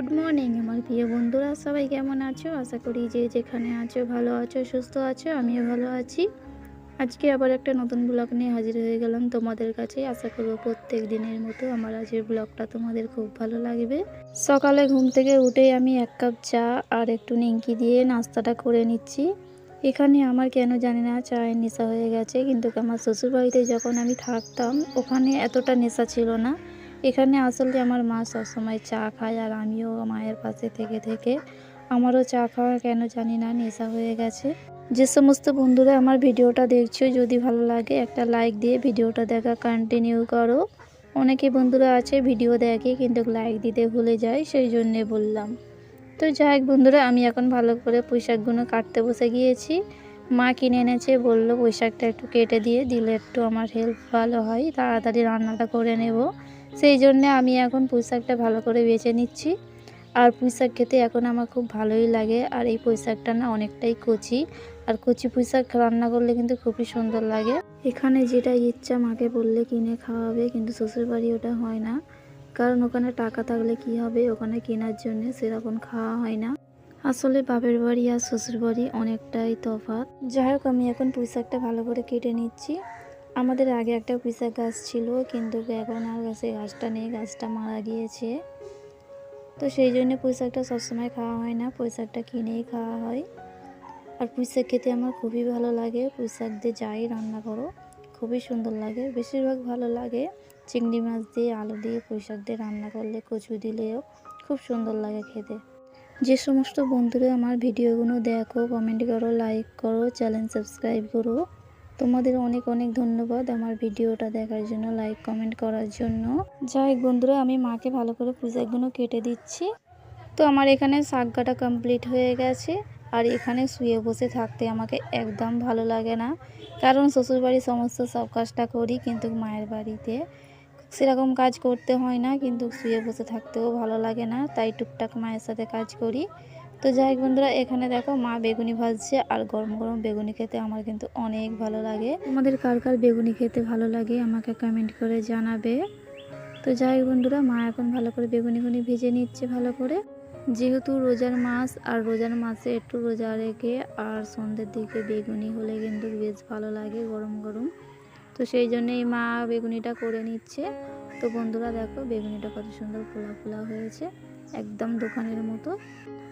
Good morning আমার প্রিয় বন্ধুরা, সবাই কেমন আছো? আশা করি যে যেখানে আছো, ভালো আছো, সুস্থ আছো, আমিও ভালো আছি। আজকে আবার একটা নতুন ব্লগ নিয়ে হাজির হয়ে গেলাম তোমাদের কাছে। আশা করব প্রত্যেক দিনের মতো আমার আজকের ব্লগটা তোমাদের খুব ভালো লাগবে। সকালে ঘুম থেকে উঠেই আমি এক কাপ চা আর একটু নিমকি দিয়ে নাস্তাটা করে নিচ্ছি। এখানে আমার কেন জানি না চায়ের নেশা হয়ে গেছে, কিন্তু আমার শ্বশুরবাড়িতে যখন আমি থাকতাম, ওখানে এতটা নেশা ছিল না। এখানে আসলে আমার মা সবসময় চা খায় আর আমিও মায়ের পাশে থেকে থেকে আমারও চা খাওয়া কেন জানি না, নেশা হয়ে গেছে। যে সমস্ত বন্ধুরা আমার ভিডিওটা দেখছ, যদি ভালো লাগে একটা লাইক দিয়ে ভিডিওটা দেখা কন্টিনিউ করো। অনেকে বন্ধুরা আছে ভিডিও দেখে কিন্তু লাইক দিতে ভুলে যায়, সেই জন্যে বললাম। তো যাই হোক বন্ধুরা, আমি এখন ভালো করে পুঁইশাকগুলো কাটতে বসে গিয়েছি। মা কিনে এনেছে, বলল পুঁইশাকটা একটু কেটে দিয়ে দিলে একটু আমার হেল্প ভালো হয়, তাড়াতাড়ি রান্নাটা করে নেব। সেই জন্যে আমি এখন পুঁইশাকটা ভালো করে বেছে নিচ্ছি। আর পুঁইশাক খেতে এখন আমার খুব ভালোই লাগে। আর এই পুঁইশাকটা না অনেকটাই কচি। আর কচি পুঁইশাক রান্না করলে কিন্তু খুবই সুন্দর লাগে। এখানে যেটা ইচ্ছা মাকে বললে কিনে খাওয়াবে, কিন্তু শ্বশুরবাড়ি ওটা হয় না। কারণ ওখানে টাকা থাকলে কি হবে? ওখানে কেনার জন্য সেরকম খাওয়া হয় না। আসলে বাপের বাড়ি আর শ্বশুর বাড়ি অনেকটাই তফাৎ। যাই হোক, আমি এখন পুঁইশাকটা ভালো করে কেটে নিচ্ছি। আমাদের আগে একটা পুঁইশাক গাছ ছিল, কিন্তু এখন আর গাছে গাছটা নেই, গাছটা মারা গিয়েছে। তো সেই জন্য পুঁইশাকটা সবসময় খাওয়া হয় না, পুঁইশাকটা কিনেই খাওয়া হয়। আর পুঁইশাক খেতে আমার খুবই ভালো লাগে, পুঁইশাক দিয়ে যাই রান্না করো, খুবই সুন্দর লাগে, বেশিরভাগ ভালো লাগে। চিংড়ি মাছ দিয়ে, আলু দিয়ে, পুঁইশাক দিয়ে রান্না করলে, কচু দিলেও খুব সুন্দর লাগে খেতে। যে সমস্ত বন্ধুরা আমার ভিডিওগুলো দেখো কমেন্ট করো লাইক করো চ্যানেল সাবস্ক্রাইব করো। তোমাদের অনেক অনেক ধন্যবাদ আমার ভিডিওটা দেখার জন্য লাইক কমেন্ট করার জন্য। যাই বন্ধুরা, আমি মাকে ভালো করে পুঁইশাকগুলো কেটে দিচ্ছি। তো আমার এখানে শাক কমপ্লিট হয়ে গেছে। আর এখানে শুয়ে বসে থাকতে আমাকে একদম ভালো লাগে না। কারণ শ্বশুরবাড়ির সমস্ত সব কাজটা করি কিন্তু মায়ের বাড়িতে। সেরকম কাজ করতে হয় না, কিন্তু শুয়ে বসে থাকতেও ভালো লাগে না। তাই টুকটাক মায়ের সাথে কাজ করি। তো যাই বন্ধুরা, এখানে দেখো মা বেগুনি ভাজছে আর গরম গরম বেগুনি খেতে আমার কিন্তু অনেক ভালো লাগে। আমাদের কার কার বেগুনি খেতে ভালো লাগে আমাকে কমেন্ট করে জানাবে। তো যাই বন্ধুরা, মা এখন ভালো করে বেগুনিগুনি ভেজে নিচ্ছে ভালো করে। যেহেতু রোজার মাস আর রোজার মাসে একটু রোজা রেখে আর সন্ধ্যের দিকে বেগুনি হলে কিন্তু বেশ ভালো লাগে গরম গরম। তো সেই জন্যই মা বেগুনিটা করে নিচ্ছে। তো বন্ধুরা দেখো বেগুনিটা কত সুন্দর ফোলা ফোলা হয়েছে। একদম দোকানের মতো।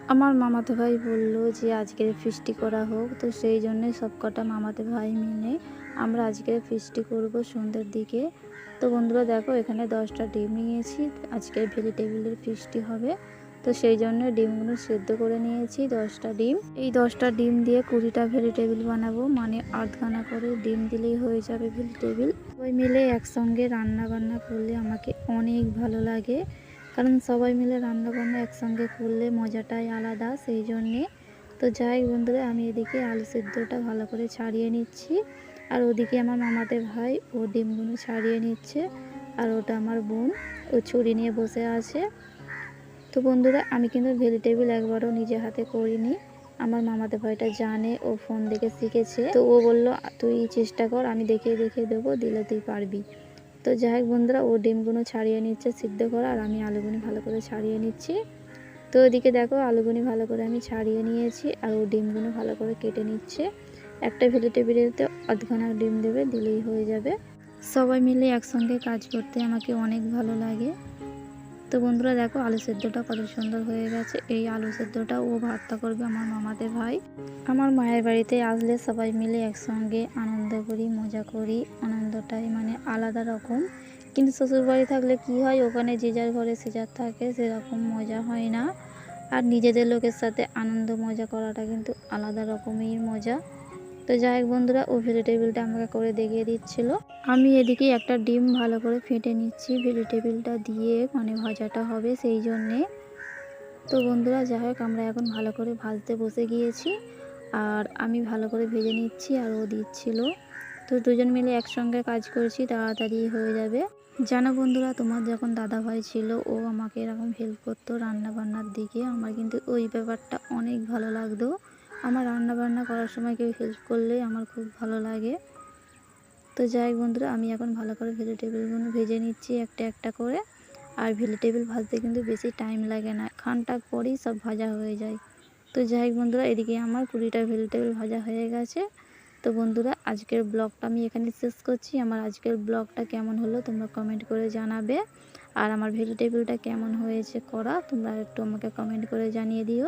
আমার মামাতো ভাই বলল যে আজকের ফিস্টি করা হোক। তো সেই জন্যে সব কটা মামাতো ভাই মিলে আমরা আজকের ফিস্টি করব সন্ধ্যের দিকে। তো বন্ধুরা দেখো, এখানে দশটা ডিম নিয়েছি। আজকের ভেজিটেবিলের ফিস্টি হবে। তো সেই জন্য ডিমগুলো সেদ্ধ করে নিয়েছি, দশটা ডিম। এই দশটা ডিম দিয়ে কুড়িটা ভেজিটেবিল বানাবো। মানে আধখানা করে ডিম দিলেই হয়ে যাবে ভেজিটেবিল। সবাই মিলে একসঙ্গে রান্না বান্না করলে আমাকে অনেক ভালো লাগে। কারণ সবাই মিলে রান্না বান্না একসঙ্গে করলে মজাটাই আলাদা, সেই জন্যে। তো যাই বন্ধুরা, আমি এদিকে আলু সেদ্ধটা ভালো করে ছাড়িয়ে নিচ্ছি। আর ওদিকে আমার মামাতে ভাই, ও ডিমগুলো ছাড়িয়ে নিচ্ছে। আর ওটা আমার বোন, ও ছুরি নিয়ে বসে আছে। তো বন্ধুরা, আমি কিন্তু ভেজিটেবিল একবারও নিজে হাতে করিনি। আমার মামাতে ভাইটা জানে, ও ফোন দেখে শিখেছে। তো ও বলল, তুই চেষ্টা কর, আমি দেখে দেখে দেবো, দিলে তুই পারবি। তো যাই হোক বন্ধুরা, ও ডিমগুলো ছাড়িয়ে নিচ্ছে, সিদ্ধ করা, আর আমি আলুগুনি ভালো করে ছাড়িয়ে নিচ্ছি। তো ওদিকে দেখো, আলুগুনি ভালো করে আমি ছাড়িয়ে নিয়েছি, আর ও ডিমগুলো ভালো করে কেটে নিচ্ছে। একটা ভেজিটেবিলেতে অধঘনা ডিম দেবে, দিলেই হয়ে যাবে। সবাই মিলে একসঙ্গে কাজ করতে আমাকে অনেক ভালো লাগে। তো বন্ধুরা দেখো আলু সেদ্ধটা কত সুন্দর হয়ে গেছে। এই আলু সেদ্ধটা ও ভাতটা করবে আমার মামাদের ভাই। আমার মায়ের বাড়িতে আসলে সবাই মিলে একসঙ্গে আনন্দ করি, মজা করি। আনন্দটাই মানে আলাদা রকম। কিন্তু শ্বশুর বাড়ি থাকলে কি হয়, ওখানে যে যার ঘরে সে যার থাকে, সেরকম মজা হয় না। আর নিজেদের লোকের সাথে আনন্দ মজা করাটা কিন্তু আলাদা রকমের মজা। তো যাই হোক বন্ধুরা, ও ভেজিটেবিলটা আমাকে করে দেখিয়ে দিচ্ছিল। আমি এদিকে একটা ডিম ভালো করে ফেটে নিচ্ছি ভেজিটেবিলটা দিয়ে মানে ভাজাটা হবে সেই জন্যে। তো বন্ধুরা, যাই হোক, আমরা এখন ভালো করে ভাজতে বসে গিয়েছি, আর আমি ভালো করে ভেজে নিচ্ছি আর ও দিচ্ছিল। তো দুজন মিলে একসঙ্গে কাজ করছি, তাড়াতাড়ি হয়ে যাবে। জানো বন্ধুরা, তোমার যখন দাদা ভাই ছিল, ও আমাকে এরকম হেল্প করতো রান্না বান্নার দিকে। আমার কিন্তু ওই ব্যাপারটা অনেক ভালো লাগতো। আমার রান্না বান্না করার সময় কেউ হেল্প করলে আমার খুব ভালো লাগে। তো যাই বন্ধুরা, আমি এখন ভালো করে ভেজিটেবিলগুলো ভেজে নিচ্ছি একটা একটা করে। আর ভেজিটেবল ভাজতে কিন্তু বেশি টাইম লাগে না খানটা পরেই সব ভাজা হয়ে যায়। তো যাই বন্ধুরা, এদিকে আমার কুড়িটা ভেজিটেবল ভাজা হয়ে গেছে। তো বন্ধুরা, আজকের ব্লগটা আমি এখানে শেষ করছি। আমার আজকের ব্লগটা কেমন হলো তোমরা কমেন্ট করে জানাবে। আর আমার ভেজিটেবলটা কেমন হয়েছে করা তোমরা একটু আমাকে কমেন্ট করে জানিয়ে দিও।